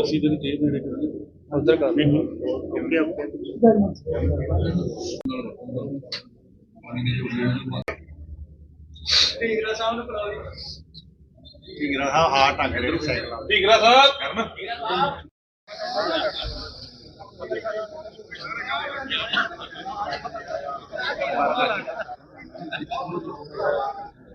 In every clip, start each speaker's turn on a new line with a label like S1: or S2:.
S1: ਅਸੀਂ ਤੇ ਜੇ ਨੇੜੇ ਕਰਦੇ ਉਧਰ ਕਰ ਮੈਨੂੰ
S2: ਕਿਉਂਕਿ ਆਪਣੇ ਢੀਗਰਾ ਸਾਹਿਬ ਨੂੰ ਬੁਲਾ ਲਈ
S3: ਢੀਗਰਾ ਸਾਹਿਬ ਹਾਰ ਟੰਗ ਰਹੇ cycle Dhingra Sahib Karan Dhingra Sahib. Thank you.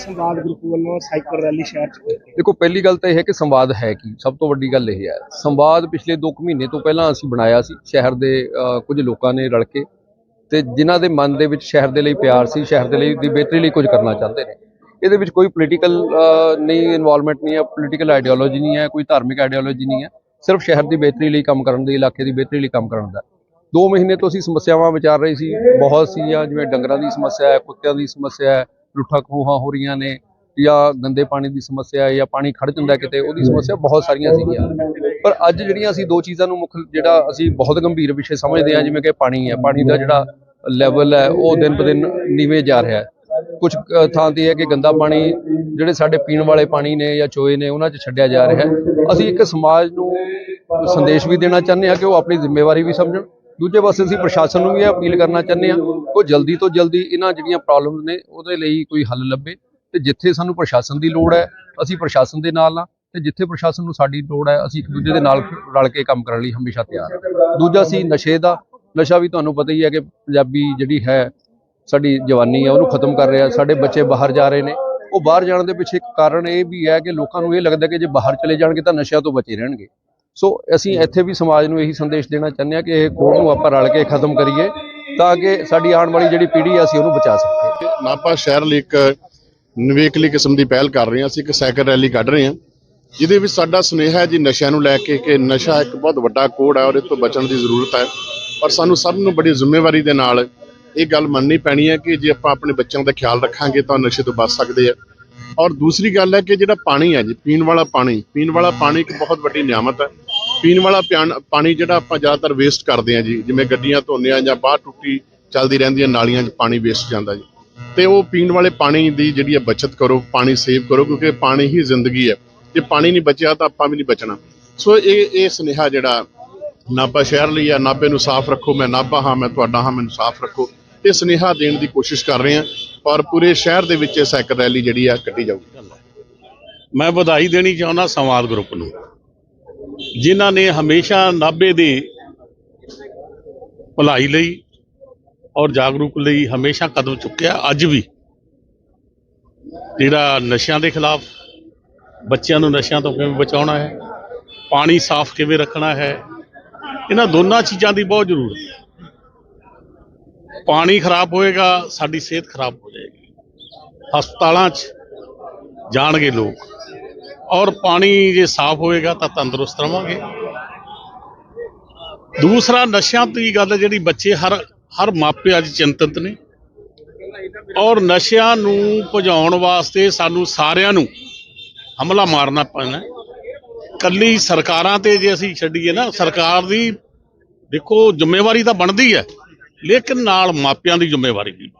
S1: Samvad group ਵੱਲੋਂ ਸਾਈਕਲ ਰੈਲੀ ਸ਼ਹਿਰ ਚ ਹੋਈ।
S4: ਦੇਖੋ ਪਹਿਲੀ ਗੱਲ ਤਾਂ ਇਹ ਹੈ ਕਿ ਸੰਵਾਦ ਹੈ ਕੀ? ਸਭ ਤੋਂ ਵੱਡੀ ਗੱਲ ਇਹ ਹੈ। ਸੰਵਾਦ ਪਿਛਲੇ 2 ਮਹੀਨੇ ਤੋਂ ਪਹਿਲਾਂ ਅਸੀਂ ਬਣਾਇਆ ਸੀ ਸ਼ਹਿਰ ਦੇ ਅ, ਕੁਝ ਲੋਕਾਂ ਨੇ ਰਲ ਕੇ। ਤੇ ਜਿਨ੍ਹਾਂ ਦੇ ਮਨ ਦੇ ਵਿੱਚ ਸ਼ਹਿਰ ਦੇ ਲਈ ਪਿਆਰ ਸੀ ਸ਼ਹਿਰ ਦੇ ਲਈ ਦੀ ਬਿਹਤਰੀ ਲਈ ਕੁਝ ਕਰਨਾ ਚਾਹੁੰਦੇ ਨੇ। ਇਹਦੇ ਵਿੱਚ ਕੋਈ ਪੋਲੀਟੀਕਲ ਨਹੀਂ ਇਨਵੋਲਵਮੈਂਟ ਨਹੀਂ ਹੈ ਪੋਲੀਟੀਕਲ ਆਈਡੀਓਲੋਜੀ ਨਹੀਂ ਹੈ ਕੋਈ ਧਾਰਮਿਕ ਆਈਡੀਓਲੋਜੀ ਨਹੀਂ ਹੈ। ਸਿਰਫ ਸ਼ਹਿਰ ਦੀ ਬਿਹਤਰੀ ਲਈ ਕੰਮ ਕਰਨ ਦੀ ਇਲਾਕੇ ਦੀ ਬਿਹਤਰੀ ਲਈ ਕੰਮ ਕਰਨ ਦਾ। 2 ਮਹੀਨੇ ਤੋਂ ਅਸੀਂ ਸਮੱਸਿਆਵਾਂ ਵਿਚਾਰ ਰਹੇ ਸੀ ਬਹੁਤ ਸੀਆਂ ਜਿਵੇਂ ਡੰਗਰਾਂ ਦੀ ਸਮੱਸਿਆ ਹੈ ਕੁੱਤਿਆਂ ਦੀ ਸਮੱਸਿਆ ਹੈ ਲੁੱਟਾਂ ਖੋਹਾਂ ਹੋ ਰਹੀਆਂ ਨੇ ਜਾਂ ਗੰਦੇ ਪਾਣੀ ਦੀ ਸਮੱਸਿਆ ਹੈ ਜਾਂ ਪਾਣੀ ਖੜ ਜਾਂਦਾ ਕਿਤੇ, ਉਹਦੀ ਸਮੱਸਿਆ ਬਹੁਤ ਸਾਰੀਆਂ ਸੀਗੀਆਂ। ਪਰ ਅੱਜ ਜਿਹੜੀਆਂ ਅਸੀਂ ਦੋ ਚੀਜ਼ਾਂ ਨੂੰ ਮੁੱਖ ਜਿਹੜਾ ਅਸੀਂ ਬਹੁਤ ਗੰਭੀਰ ਵਿਸ਼ੇ ਸਮਝਦੇ ਹਾਂ, ਜਿਵੇਂ ਕਿ ਪਾਣੀ ਹੈ। ਪਾਣੀ ਦਾ ਜਿਹੜਾ ਲੈਵਲ ਹੈ, ਉਹ ਦਿਨ ਬ ਦਿਨ ਨੀਵੇਂ ਜਾ ਰਿਹਾ ਹੈ। ਕੁਝ ਥਾਂ ਤੇ ਹੈ ਕਿ ਗੰਦਾ ਪਾਣੀ ਜਿਹੜੇ ਸਾਡੇ ਪੀਣ ਵਾਲੇ ਪਾਣੀ ਨੇ ਜਾਂ ਚੋਏ ਨੇ, ਉਹਨਾਂ 'ਚ ਛੱਡਿਆ ਜਾ ਰਿਹਾ ਹੈ। ਅਸੀਂ ਇੱਕ ਸਮਾਜ ਨੂੰ ਸੰਦੇਸ਼ ਵੀ ਦੇਣਾ ਚਾਹੁੰਦੇ ਹਾਂ ਕਿ ਉਹ ਆਪਣੀ ਜ਼ਿੰਮੇਵਾਰੀ ਵੀ ਸਮਝਣ। ਦੂਜੇ ਪਾਸੇ ਅਸੀਂ ਪ੍ਰਸ਼ਾਸਨ ਨੂੰ ਵੀ ਇਹ ਅਪੀਲ ਕਰਨਾ ਚਾਹੁੰਦੇ ਹਾਂ ਉਹ ਜਲਦੀ ਤੋਂ ਜਲਦੀ ਇਹਨਾਂ ਜਿਹੜੀਆਂ ਪ੍ਰੋਬਲਮਸ ਨੇ ਉਹਦੇ ਲਈ ਕੋਈ ਹੱਲ ਲੱਭੇ ਤੇ ਜਿੱਥੇ ਸਾਨੂੰ ਪ੍ਰਸ਼ਾਸਨ ਦੀ ਲੋੜ ਹੈ, ਅਸੀਂ ਪ੍ਰਸ਼ਾਸਨ ਦੇ ਨਾਲ ਆ ਤੇ ਜਿੱਥੇ ਪ੍ਰਸ਼ਾਸਨ ਨੂੰ ਸਾਡੀ ਲੋੜ ਹੈ, ਅਸੀਂ ਇੱਕ ਦੂਜੇ ਦੇ ਨਾਲ ਰਲ ਕੇ ਕੰਮ ਕਰਨ ਲਈ ਹਮੇਸ਼ਾ ਤਿਆਰ ਹਾਂ। ਦੂਜਾ ਸੀ ਨਸ਼ੇ ਦਾ, ਨਸ਼ਾ ਵੀ ਤੁਹਾਨੂੰ ਪਤਾ ਹੀ ਹੈ ਕਿ ਪੰਜਾਬੀ ਜਿਹੜੀ ਹੈ, ਸਾਡੀ ਜਵਾਨੀ ਹੈ, ਉਹਨੂੰ ਖਤਮ ਕਰ ਰਿਹਾ, ਸਾਡੇ ਬੱਚੇ ਬਾਹਰ ਜਾ ਰਹੇ ਨੇ। ਉਹ ਬਾਹਰ ਜਾਣ ਦੇ ਪਿੱਛੇ ਇੱਕ ਕਾਰਨ ਇਹ ਵੀ ਹੈ ਕਿ ਲੋਕਾਂ ਨੂੰ ਇਹ ਲੱਗਦਾ ਕਿ ਜੇ ਬਾਹਰ ਚਲੇ ਜਾਣਗੇ ਤਾਂ ਨਸ਼ਿਆਂ ਤੋਂ ਬਚੇ ਰਹਿਣਗੇ। ਸੋ ਅਸੀਂ ਇੱਥੇ ਵੀ ਸਮਾਜ ਨੂੰ ਇਹੀ ਸੰਦੇਸ਼ ਦੇਣਾ ਚਾਹੁੰਦੇ ਹਾਂ ਕਿ ਇਹ ਕੋਡ ਨੂੰ ਆਪਾਂ ਰਲ ਕੇ ਖਤਮ ਕਰੀਏ ਤਾਂ ਕਿ ਸਾਡੀ ਆਉਣ ਵਾਲੀ ਜਿਹੜੀ ਪੀੜ੍ਹੀ ਹੈ ਅਸੀਂ ਉਹਨੂੰ ਬਚਾ ਸਕੀਏ।
S5: ਨਾਪਾ ਸ਼ਹਿਰ ਲਈ ਇੱਕ ਨਿਵੇਕਲੀ ਕਿਸਮ ਦੀ ਪਹਿਲ ਕਰ ਰਹੇ ਹਾਂ ਅਸੀਂ ਇੱਕ ਸਾਈਕਲ ਰੈਲੀ ਕੱਢ ਰਹੇ ਹਾਂ। ਜਿਹਦੇ ਵਿੱਚ ਸਾਡਾ ਸੁਨੇਹਾ ਹੈ ਜੀ ਨਸ਼ਿਆਂ ਨੂੰ ਲੈ ਕੇ ਕਿ ਨਸ਼ਾ ਇੱਕ ਬਹੁਤ ਵੱਡਾ ਕੋੜ ਹੈ ਔਰ ਇਹ ਤੋਂ ਬਚਣ ਦੀ ਜ਼ਰੂਰਤ ਹੈ। ਔਰ ਸਾਨੂੰ ਸਭ ਨੂੰ ਬੜੀ ਜ਼ਿੰਮੇਵਾਰੀ ਦੇ ਨਾਲ ਇਹ ਗੱਲ ਮੰਨਣੀ ਪੈਣੀ ਹੈ ਕਿ ਜੇ ਆਪਾਂ ਆਪਣੇ ਬੱਚਿਆਂ ਦਾ ਖਿਆਲ ਰੱਖਾਂਗੇ ਤਾਂ ਨਸ਼ੇ ਤੋਂ ਬਚ ਸਕਦੇ ਆ। ਔਰ ਦੂਸਰੀ ਗੱਲ ਹੈ ਕਿ ਜਿਹੜਾ ਪਾਣੀ ਹੈ ਜੀ ਪੀਣ ਵਾਲਾ ਪਾਣੀ ਪੀਣ ਵਾਲਾ ਪਾਣੀ ਇੱਕ ਬਹੁਤ ਵੱਡੀ ਨਿਆਮਤ ਹੈ। ਪੀਣ ਵਾਲਾ ਪਿਆਣ- ਪਾਣੀ ਜਿਹੜਾ ਆਪਾਂ ਜ਼ਿਆਦਾਤਰ ਵੇਸਟ ਕਰਦੇ ਹਾਂ ਜੀ, ਜਿਵੇਂ ਗੱਡੀਆਂ ਧੋਂਦੇ ਹਾਂ ਜਾਂ ਬਾਹਰ ਟੁੱਟੀ ਚੱਲਦੀ ਰਹਿੰਦੀਆਂ ਨਾਲੀਆਂ 'ਚ ਪਾਣੀ ਵੇਸਟ ਜਾਂਦਾ ਜੀ। ਤੇ ਉਹ ਪੀਣ ਵਾਲੇ ਪਾਣੀ ਦੀ ਜਿਹੜੀ ਹੈ ਬਚਤ ਕਰੋ, ਪਾਣੀ ਸੇਵ ਕਰੋ, ਕਿਉਂਕਿ ਪਾਣੀ ਹੀ ਜ਼ਿੰਦਗੀ ਹੈ। ਜੇ ਪਾਣੀ ਨਹੀਂ ਬਚਿਆ ਤਾਂ ਆਪਾਂ ਵੀ ਨਹੀਂ ਬਚਣਾ। ਸੋ ਇਹ ਇਹ ਸੁਨੇਹਾ ਜਿਹੜਾ ਨਾਭਾ ਸ਼ਹਿਰ ਲਈ ਆ, ਨਾਭੇ ਨੂੰ ਸਾਫ਼ ਰੱਖੋ, ਮੈਂ ਨਾਭਾ ਹਾਂ, ਮੈਂ ਤੁਹਾਡਾ ਹਾਂ, ਮੈਨੂੰ ਸਾਫ਼ ਰੱਖੋ। ਇਹ ਸੁਨੇਹਾ ਦੇਣ ਦੀ ਕੋਸ਼ਿਸ਼ ਕਰ ਰਹੇ ਹਾਂ, ਔਰ ਪੂਰੇ ਸ਼ਹਿਰ ਦੇ ਵਿੱਚ ਇਹ ਸਾਈਕਲ ਰੈਲੀ ਜਿਹੜੀ ਆ ਕੱਢੀ ਜਾਊਗੀ।
S6: ਮੈਂ ਵਧਾਈ ਦੇਣੀ ਚਾਹੁੰਦਾ ਸੰਵਾਦ ਗਰੁੱਪ ਨੂੰ। ਜਿਨ੍ਹਾਂ ਨੇ ਹਮੇਸ਼ਾ ਨਾਭੇ ਦੇ ਭਲਾਈ ਲਈ ਔਰ ਜਾਗਰੂਕ ਲਈ ਹਮੇਸ਼ਾ ਕਦਮ ਚੁੱਕਿਆ, ਅੱਜ ਵੀ। ਜਿਹੜਾ ਨਸ਼ਿਆਂ ਦੇ ਖਿਲਾਫ, ਬੱਚਿਆਂ ਨੂੰ ਨਸ਼ਿਆਂ ਤੋਂ ਕਿਵੇਂ ਬਚਾਉਣਾ ਹੈ, ਪਾਣੀ ਸਾਫ਼ ਕਿਵੇਂ ਰੱਖਣਾ ਹੈ, ਇਹਨਾਂ ਦੋਨਾਂ ਚੀਜ਼ਾਂ ਦੀ ਬਹੁਤ ਜ਼ਰੂਰਤ ਹੈ। ਪਾਣੀ ਖਰਾਬ ਹੋਏਗਾ, ਸਾਡੀ ਸਿਹਤ ਖਰਾਬ ਹੋ ਜਾਏਗੀ। ਹਸਪਤਾਲਾਂ 'ਚ ਜਾਣਗੇ ਲੋਕ। ਔਰ ਪਾਣੀ ਜੇ ਸਾਫ਼ ਹੋਏਗਾ ਤਾਂ ਤੰਦਰੁਸਤ ਰਵਾਂਗੇ ਦੂਸਰਾ ਨਸ਼ਿਆਂ ਦੀ ਗੱਲ ਜਿਹੜੀ ਬੱਚੇ ਹਰ ਹਰ ਮਾਪੇ ਅੱਜ ਚਿੰਤਤ ਨੇ ਔਰ ਨਸ਼ਿਆਂ ਨੂੰ ਭਜਾਉਣ ਵਾਸਤੇ ਸਾਨੂੰ ਸਾਰਿਆਂ ਨੂੰ ਹਮਲਾ ਮਾਰਨਾ ਪੈਣਾ ਹੈ। ਕੱਲੀ ਸਰਕਾਰਾਂ ਤੇ ਜੇ ਅਸੀਂ ਛੱਡੀਏ ਨਾ, ਸਰਕਾਰ ਦੀ ਦੇਖੋ, ਜ਼ਿੰਮੇਵਾਰੀ ਤਾਂ ਬਣਦੀ ਹੈ, ਲੇਕਿਨ ਨਾਲ ਮਾਪਿਆਂ ਦੀ ਜ਼ਿੰਮੇਵਾਰੀ ਵੀ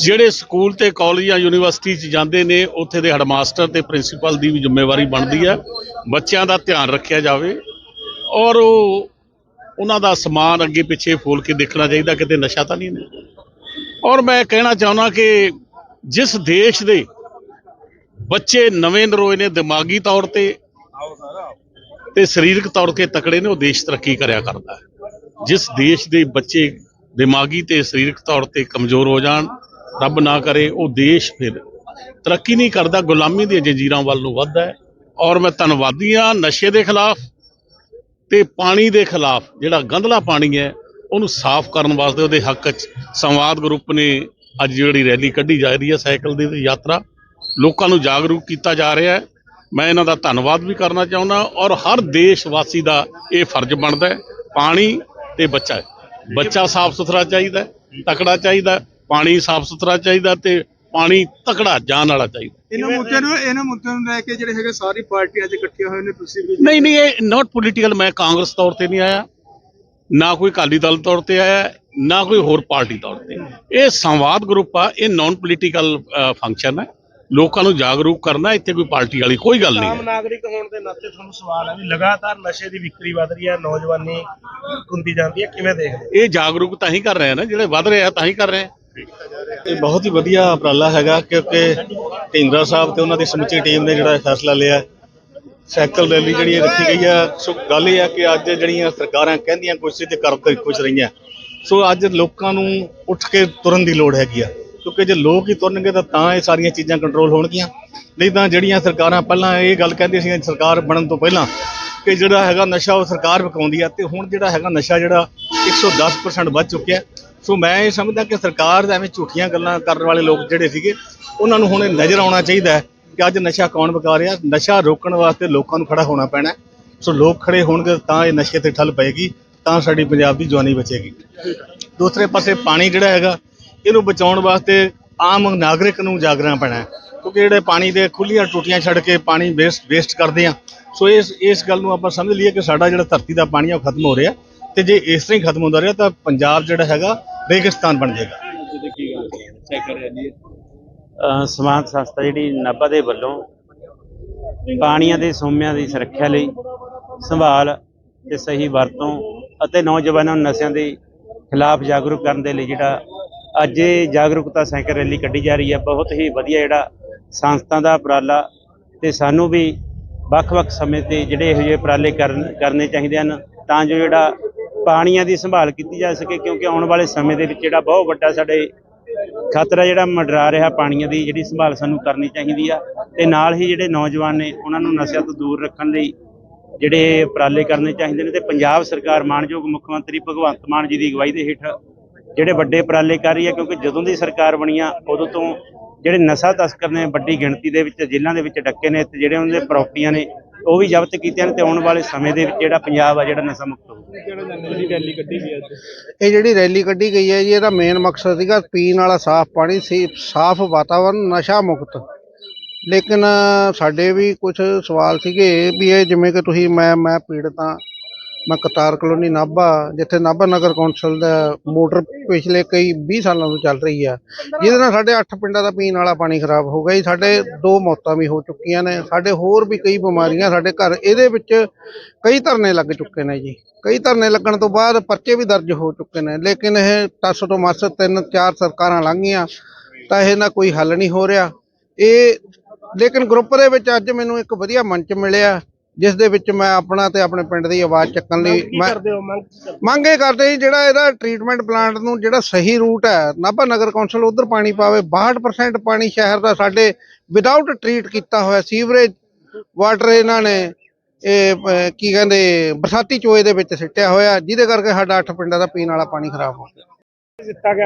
S6: ਜਿਹੜੇ ਸਕੂਲ ਤੇ ਕਾਲਜ ਜਾਂ ਯੂਨੀਵਰਸਿਟੀ 'ਚ ਜਾਂਦੇ ਨੇ, ਉੱਥੇ ਦੇ ਹੈਡਮਾਸਟਰ ਤੇ ਪ੍ਰਿੰਸੀਪਲ ਦੀ ਵੀ ਜ਼ਿੰਮੇਵਾਰੀ ਬਣਦੀ ਹੈ। ਬੱਚਿਆਂ ਦਾ ਧਿਆਨ ਰੱਖਿਆ ਜਾਵੇ ਔਰ ਉਹ ਉਹਨਾਂ ਦਾ ਸਮਾਨ ਅੱਗੇ ਪਿੱਛੇ ਫੋਲ ਕੇ ਦੇਖਣਾ ਚਾਹੀਦਾ, ਕਿਤੇ ਨਸ਼ਾ ਤਾਂ ਨਹੀਂ ਨੇ ਔਰ ਮੈਂ ਕਹਿਣਾ ਚਾਹੁੰਦਾ ਕਿ ਜਿਸ ਦੇਸ਼ ਦੇ ਬੱਚੇ ਨਵੇਂ ਨਰੋਏ ਨੇ, ਦਿਮਾਗੀ ਤੌਰ ਤੇ ਤੇ ਸਰੀਰਕ ਤੌਰ ਤੇ ਤਕੜੇ ਨੇ, ਉਹ ਦੇਸ਼ ਤਰੱਕੀ ਕਰਿਆ ਕਰਦਾ ਹੈ। ਜਿਸ ਦੇਸ਼ ਦੇ ਬੱਚੇ ਦਿਮਾਗੀ ਤੇ ਸਰੀਰਕ ਤੌਰ ਤੇ ਕਮਜ਼ੋਰ ਹੋ ਜਾਣ ਰੱਬ ਨਾ ਕਰੇ, ਉਹ ਦੇਸ਼ ਫਿਰ ਤਰੱਕੀ ਨਹੀਂ ਕਰਦਾ, ਗੁਲਾਮੀ ਦੀਆਂ ਜੰਜੀਰਾਂ ਵੱਲ ਨੂੰ ਵੱਧਦਾ ਹੈ। ਔਰ ਮੈਂ ਧੰਨਵਾਦੀ ਹਾਂ ਨਸ਼ੇ ਦੇ ਖਿਲਾਫ ਤੇ ਪਾਣੀ ਦੇ ਖਿਲਾਫ, ਜਿਹੜਾ ਗੰਧਲਾ ਪਾਣੀ ਹੈ, ਉਹਨੂੰ ਸਾਫ਼ ਕਰਨ ਵਾਸਤੇ ਉਹਦੇ ਹੱਕ 'ਚ ਸੰਵਾਦ ਗਰੁੱਪ ਨੇ ਅੱਜ ਜਿਹੜੀ ਰੈਲੀ ਕੱਢੀ ਜਾ ਰਹੀ ਹੈ, ਸਾਈਕਲ ਦੀ ਯਾਤਰਾ, ਲੋਕਾਂ ਨੂੰ ਜਾਗਰੂਕ ਕੀਤਾ ਜਾ ਰਿਹਾ ਹੈ। ਮੈਂ ਇਹਨਾਂ ਦਾ ਧੰਨਵਾਦ ਵੀ ਕਰਨਾ ਚਾਹੁੰਦਾ ਔਰ ਹਰ ਦੇਸ਼ ਵਾਸੀ ਦਾ ਇਹ ਫਰਜ਼ ਬਣਦਾ ਹੈ, ਪਾਣੀ ਤੇ ਬੱਚਾ ਬੱਚਾ ਸਾਫ਼ ਸੁਥਰਾ ਚਾਹੀਦਾ ਤਕੜਾ ਚਾਹੀਦਾ ਪਾਣੀ ਸਾਫ਼ ਸੁਥਰਾ ਚਾਹੀਦਾ ਤੇ ਪਾਣੀ ਤਕੜਾ ਜਾਨ ਵਾਲਾ ਚਾਹੀਦਾ।
S7: ਇਹਨਾਂ ਮੁੱਦਿਆਂ ਨੂੰ ਇਹਨਾਂ ਮੁੱਦਿਆਂ ਨੂੰ ਲੈ ਕੇ ਜਿਹੜੇ ਹੈਗੇ ਸਾਰੀ ਪਾਰਟੀਆਂ 'ਚ ਇਕੱਠੀਆਂ ਹੋਏ ਨੇ ਤੁਸੀਂ ਵੀ
S6: ਨਹੀਂ ਨਹੀਂ ਇਹ ਨਾਟ ਪੋਲੀਟੀਕਲ ਮੈਂ ਕਾਂਗਰਸ ਤੌਰ ਤੇ ਨਹੀਂ ਆਇਆ। ਨਾ ਕੋਈ ਅਕਾਲੀ ਦਲ ਤੌਰ ਤੇ ਆਇਆ ਨਾ ਕੋਈ ਹੋਰ ਪਾਰਟੀ ਤੌਰ ਤੇ। ਇਹ ਸੰਵਾਦ ਗਰੁੱਪ ਆ ਇਹ ਨਾਨ ਪੋਲੀਟੀਕਲ ਫੰਕਸ਼ਨ ਹੈ। ਲੋਕਾਂ ਨੂੰ ਜਾਗਰੂਕ ਕਰਨਾ ਇੱਥੇ ਕੋਈ ਪਾਰਟੀ ਵਾਲੀ ਕੋਈ ਗੱਲ ਨਹੀਂ
S1: ਆਮ ਨਾਗਰਿਕ ਹੋਣ ਦੇ ਨਾਤੇ ਤੁਹਾਨੂੰ ਸਵਾਲ ਹੈ ਵੀ ਲਗਾਤਾਰ ਨਸ਼ੇ ਦੀ ਵਿਕਰੀ ਵਧ ਰਹੀ ਹੈ ਨੌਜਵਾਨੀ ਹੁੰਦੀ ਜਾਂਦੀ ਹੈ ਕਿਵੇਂ ਦੇਖਦੇ
S6: ਇਹ ਜਾਗਰੂਕ ਤਾਂ ਹੀ ਕਰ ਰਹੇ ਆ ਨਾ ਜਿਹੜੇ ਵੱਧ ਰਹੇ ਆ ਤਾਂ ਹੀ ਕਰ ਰਹੇ ਆ।
S3: ਇਹ ਬਹੁਤ ਹੀ ਵਧੀਆ ਉਪਰਾਲਾ ਹੈਗਾ ਕਿਉਂਕਿ ਢੀਂਗਰਾ ਸਾਹਿਬ ਤੇ ਉਹਨਾਂ ਦੀ ਸਮੁੱਚੀ ਟੀਮ ਨੇ ਜਿਹੜਾ ਫੈਸਲਾ ਲਿਆ ਸਾਈਕਲ ਰੈਲੀ ਜਿਹੜੀ ਰੱਖੀ ਗਈ ਆ ਸੋ ਗੱਲ ਇਹ ਆ ਕਿ ਅੱਜ ਜਿਹੜੀਆਂ ਸਰਕਾਰਾਂ ਕਹਿੰਦੀਆਂ ਕੁਛ ਸੀ ਤੇ ਕਰ ਕਰ ਰਹੀਆਂ। ਸੋ ਅੱਜ ਲੋਕਾਂ ਨੂੰ ਉੱਠ ਕੇ ਤੁਰਨ ਦੀ ਲੋੜ ਹੈਗੀ ਆ। ਕਿਉਂਕਿ ਜੇ ਲੋਕ ਹੀ ਤੁਰਨਗੇ ਤਾਂ ਤਾਂ ਇਹ ਸਾਰੀਆਂ ਚੀਜ਼ਾਂ ਕੰਟਰੋਲ ਹੋਣਗੀਆਂ। ਨਹੀਂ ਤਾਂ ਜਿਹੜੀਆਂ ਸਰਕਾਰਾਂ ਪਹਿਲਾਂ ਇਹ ਗੱਲ ਕਹਿੰਦੀਆਂ ਸੀ ਸਰਕਾਰ ਬਣਨ ਤੋਂ ਪਹਿਲਾਂ ਕਿ ਜਿਹੜਾ ਹੈਗਾ ਨਸ਼ਾ ਉਹ ਸਰਕਾਰ ਵਿਕਾਉਂਦੀ ਆ ਤੇ ਹੁਣ ਜਿਹੜਾ ਹੈਗਾ ਨਸ਼ਾ ਜਿਹੜਾ 110% ਵੱਧ ਚੁੱਕਿਆ। ਸੋ ਮੈਂ ਇਹ ਸਮਝਦਾ ਕਿ ਸਰਕਾਰ ਦਾ ਐਵੇਂ ਝੂਠੀਆਂ ਗੱਲਾਂ ਕਰਨ ਵਾਲੇ ਲੋਕ ਜਿਹੜੇ ਸੀਗੇ, ਉਹਨਾਂ ਨੂੰ ਹੁਣ ਇਹ ਨਜ਼ਰ ਆਉਣਾ ਚਾਹੀਦਾ ਹੈ ਕਿ ਅੱਜ ਨਸ਼ਾ ਕੌਣ ਵਿਕਾ ਰਿਹਾ, ਨਸ਼ਾ ਰੋਕਣ ਵਾਸਤੇ ਲੋਕਾਂ ਨੂੰ ਖੜਾ ਹੋਣਾ ਪੈਣਾ ਸੋ ਲੋਕ ਖੜੇ ਹੋਣਗੇ ਤਾਂ ਇਹ ਨਸ਼ੇ ਤੇ ਠੱਲ ਪਏਗੀ, ਤਾਂ ਸਾਡੀ ਪੰਜਾਬ ਦੀ ਜਵਾਨੀ ਬਚੇਗੀ। ਦੂਸਰੇ ਪਾਸੇ ਪਾਣੀ ਜਿਹੜਾ ਹੈਗਾ, ਇਹਨੂੰ ਬਚਾਉਣ ਵਾਸਤੇ ਆਮ ਨਾਗਰਿਕ ਨੂੰ ਜਾਗਰਣਾ ਪੈਣਾ ਕਿਉਂਕਿ ਜਿਹੜੇ ਪਾਣੀ ਦੇ ਖੁੱਲੀਆਂ ਟੂਟੀਆਂ ਛੱਡ ਕੇ ਪਾਣੀ ਵੇਸਟ ਵੇਸਟ ਕਰਦੇ ਆ। ਸੋ ਇਸ ਇਸ ਗੱਲ ਨੂੰ ਆਪਾਂ ਸਮਝ ਲਈਏ ਕਿ ਸਾਡਾ ਜਿਹੜਾ ਧਰਤੀ ਦਾ ਪਾਣੀ ਆ, ਉਹ ਖਤਮ ਹੋ ਰਿਹਾ ਤੇ ਜੇ ਇਸ ਤਰ੍ਹਾਂ ਹੀ ਖਤਮ ਹੁੰਦਾ ਰਿਹਾ ਤਾਂ ਪੰਜਾਬ ਜਿਹੜਾ ਹੈਗਾ ਰੇਗਿਸਤਾਨ ਬਣ ਜਾਏਗਾ।
S2: ਅਹ ਸਮਾਜ ਸੰਸਥਾ ਜਿਹੜੀ ਨਾਭਾ ਦੇ ਵੱਲੋਂ ਪਾਣੀਆਂ ਦੇ ਸੋਮਿਆਂ ਦੀ ਸੁਰੱਖਿਆ ਲਈ ਸੰਭਾਲ ਤੇ ਸਹੀ ਵਰਤੋਂ ਅਤੇ ਨੌਜਵਾਨਾਂ ਨੂੰ ਨਸ਼ਿਆਂ ਦੇ ਖਿਲਾਫ ਜਾਗਰੂਕ ਕਰਨ ਦੇ ਲਈ ਜਿਹੜਾ ਅੱਜ ਇਹ ਜਾਗਰੂਕਤਾ ਸਾਈਕਲ ਰੈਲੀ ਕੱਢੀ ਜਾ ਰਹੀ ਹੈ, ਬਹੁਤ ਹੀ ਵਧੀਆ ਜਿਹੜਾ ਸੰਸਥਾ ਦਾ ਉਪਰਾਲਾ ਤੇ ਸਾਨੂੰ ਵੀ ਵੱਖ-ਵੱਖ ਸਮੇਂ ਤੇ ਜਿਹੜੇ ਇਹੋ ਜਿਹੇ ਉਪਰਾਲੇ ਕਰਨ, ਕਰਨੇ ਚਾਹੀਦੇ ਹਨ, ਤਾਂ ਜੋ ਜਿਹੜਾ ਪਾਣੀਆਂ ਦੀ ਸੰਭਾਲ ਕੀਤੀ ਜਾ ਸਕੇ, ਕਿਉਂਕਿ ਆਉਣ ਵਾਲੇ ਸਮੇਂ ਦੇ ਵਿੱਚ ਜਿਹੜਾ ਬਹੁਤ ਵੱਡਾ ਸਾਡੇ ਖਤਰਾ ਜਿਹੜਾ ਮੰਡਰਾ ਰਿਹਾ ਪਾਣੀਆਂ ਦੀ, ਜਿਹੜੀ ਸੰਭਾਲ ਸਾਨੂੰ ਕਰਨੀ ਚਾਹੀਦੀ ਆ। ਤੇ ਨਾਲ ਹੀ ਜਿਹੜੇ ਨੌਜਵਾਨ ਨੇ, ਉਹਨਾਂ ਨੂੰ ਨਸ਼ਿਆਂ ਤੋਂ ਦੂਰ ਰੱਖਣ ਲਈ ਜਿਹੜੇ ਉਪਰਾਲੇ ਕਰਨੇ ਚਾਹੀਦੇ ਨੇ। ਤੇ ਪੰਜਾਬ ਸਰਕਾਰ ਮਾਨਯੋਗ ਮੁੱਖ ਮੰਤਰੀ ਭਗਵੰਤ ਮਾਨ ਜੀ ਦੀ ਅਗਵਾਈ ਦੇ ਹੇਠ ਜਿਹੜੇ ਵੱਡੇ ਉਪਰਾਲੇ ਕਰ ਰਹੀ ਹੈ, ਕਿਉਂਕਿ ਜਦੋਂ ਦੀ ਸਰਕਾਰ ਬਣੀ ਆ, ਉਦੋਂ ਤੋਂ ਜਿਹੜੇ ਨਸ਼ਾ ਤਸਕਰ ਨੇ ਵੱਡੀ ਗਿਣਤੀ ਦੇ ਵਿੱਚ, ਜੇਲ੍ਹਾਂ ਦੇ ਵਿੱਚ ਡੱਕੇ ਨੇ ਤੇ ਜਿਹੜੇ ਉਹਨਾਂ ਦੇ ਪ੍ਰਾਪਰਟੀਆਂ ਨੇ ਉਹ ਵੀ ਜ਼ਬਤ ਕੀਤੀਆਂ ਨੇ ਤੇ ਆਉਣ ਵਾਲੇ ਸਮੇਂ ਦੇ ਵਿੱਚ ਜਿਹੜਾ ਪੰਜਾਬ ਆ ਜਿਹੜਾ ਨਸ਼ਾ ਮੁਕਤ ਹੋਊਗਾ
S8: ਇਹ ਜਿਹੜੀ ਰੈਲੀ ਕੱਢੀ ਗਈ ਹੈ ਜੀ ਇਹਦਾ ਮੇਨ ਮਕਸਦ ਸੀਗਾ ਪੀਣ ਵਾਲਾ ਸਾਫ਼ ਪਾਣੀ ਸੀ ਸਾਫ਼ ਵਾਤਾਵਰਨ ਨਸ਼ਾ ਮੁਕਤ। ਲੇਕਿਨ ਸਾਡੇ ਵੀ ਕੁਝ ਸਵਾਲ ਸੀਗੇ ਵੀ ਇਹ ਜਿਵੇਂ ਕਿ ਤੁਸੀਂ ਮੈਂ ਮੈਂ ਪੀੜਤ ਹਾਂ ਮੈਂ ਕਤਾਰ ਕਲੋਨੀ ਨਾਭਾ, ਜਿੱਥੇ ਨਾਭਾ ਨਗਰ ਕੌਂਸਲ ਦਾ ਮੋਟਰ ਪਿਛਲੇ ਕਈ 20 ਸਾਲਾਂ ਤੋਂ ਚੱਲ ਰਹੀ ਆ। ਜਿਹਦੇ ਨਾਲ ਸਾਡੇ 8 ਪਿੰਡਾਂ ਦਾ ਪੀਣ ਵਾਲਾ ਪਾਣੀ ਖਰਾਬ ਹੋ ਗਿਆ ਜੀ। ਸਾਡੇ ਦੋ ਮੌਤਾਂ ਵੀ ਹੋ ਚੁੱਕੀਆਂ ਨੇ। ਸਾਡੇ ਹੋਰ ਵੀ ਕਈ ਬਿਮਾਰੀਆਂ ਸਾਡੇ ਘਰ, ਇਹਦੇ ਵਿੱਚ ਕਈ ਧਰਨੇ ਲੱਗ ਚੁੱਕੇ ਨੇ ਜੀ। ਕਈ ਧਰਨੇ ਲੱਗਣ ਤੋਂ ਬਾਅਦ ਪਰਚੇ ਵੀ ਦਰਜ ਹੋ ਚੁੱਕੇ ਨੇ। ਲੇਕਿਨ ਇਹ ਟੱਸ ਤੋਂ ਮੱਸ ਤਿੰਨ ਚਾਰ ਸਰਕਾਰਾਂ ਲੰਘੀਆਂ, ਤਾਂ ਇਹ ਨਾ ਕੋਈ ਹੱਲ ਨਹੀਂ ਹੋ ਰਿਹਾ। ਇਹ ਲੇਕਿਨ ਗਰੁੱਪ ਦੇ ਵਿੱਚ ਅੱਜ ਮੈਨੂੰ ਇੱਕ ਵਧੀਆ ਮੰਚ ਮਿਲਿਆ। ਜਿਸ ਦੇ ਵਿੱਚ ਮੈਂ ਆਪਣਾ ਤੇ ਆਪਣੇ ਪਿੰਡ ਦੀ ਆਵਾਜ਼ ਚੱਕਣ ਲਈ ਮੈਂ
S1: ਮੰਗ
S8: ਇਹ ਕਰਦੇ ਜੀ ਜਿਹੜਾ ਇਹਦਾ ਟ੍ਰੀਟਮੈਂਟ ਪਲਾਂਟ ਨੂੰ ਜਿਹੜਾ ਸਹੀ ਰੂਟ ਹੈ ਨਾਭਾ ਨਗਰ ਕੌਂਸਲ ਉਧਰ ਪਾਣੀ ਪਾਵੇ 62% ਪਾਣੀ ਸ਼ਹਿਰ ਦਾ ਸਾਡੇ ਵਿਦਆਊਟ ਟ੍ਰੀਟ ਕੀਤਾ ਹੋਇਆ ਸੀਵਰੇਜ ਵਾਟਰ ਇਹਨਾਂ ਨੇ ਇਹ ਕੀ ਕਹਿੰਦੇ ਬਰਸਾਤੀ ਚੋਏ ਦੇ ਵਿੱਚ ਸਿੱਟਿਆ ਹੋਇਆ ਜਿਹਦੇ ਕਰਕੇ ਸਾਡਾ ਅੱਠ ਪਿੰਡਾਂ ਦਾ ਪੀਣ ਵਾਲਾ ਪਾਣੀ ਖਰਾਬ ਹੋ
S1: ਗਿਆ।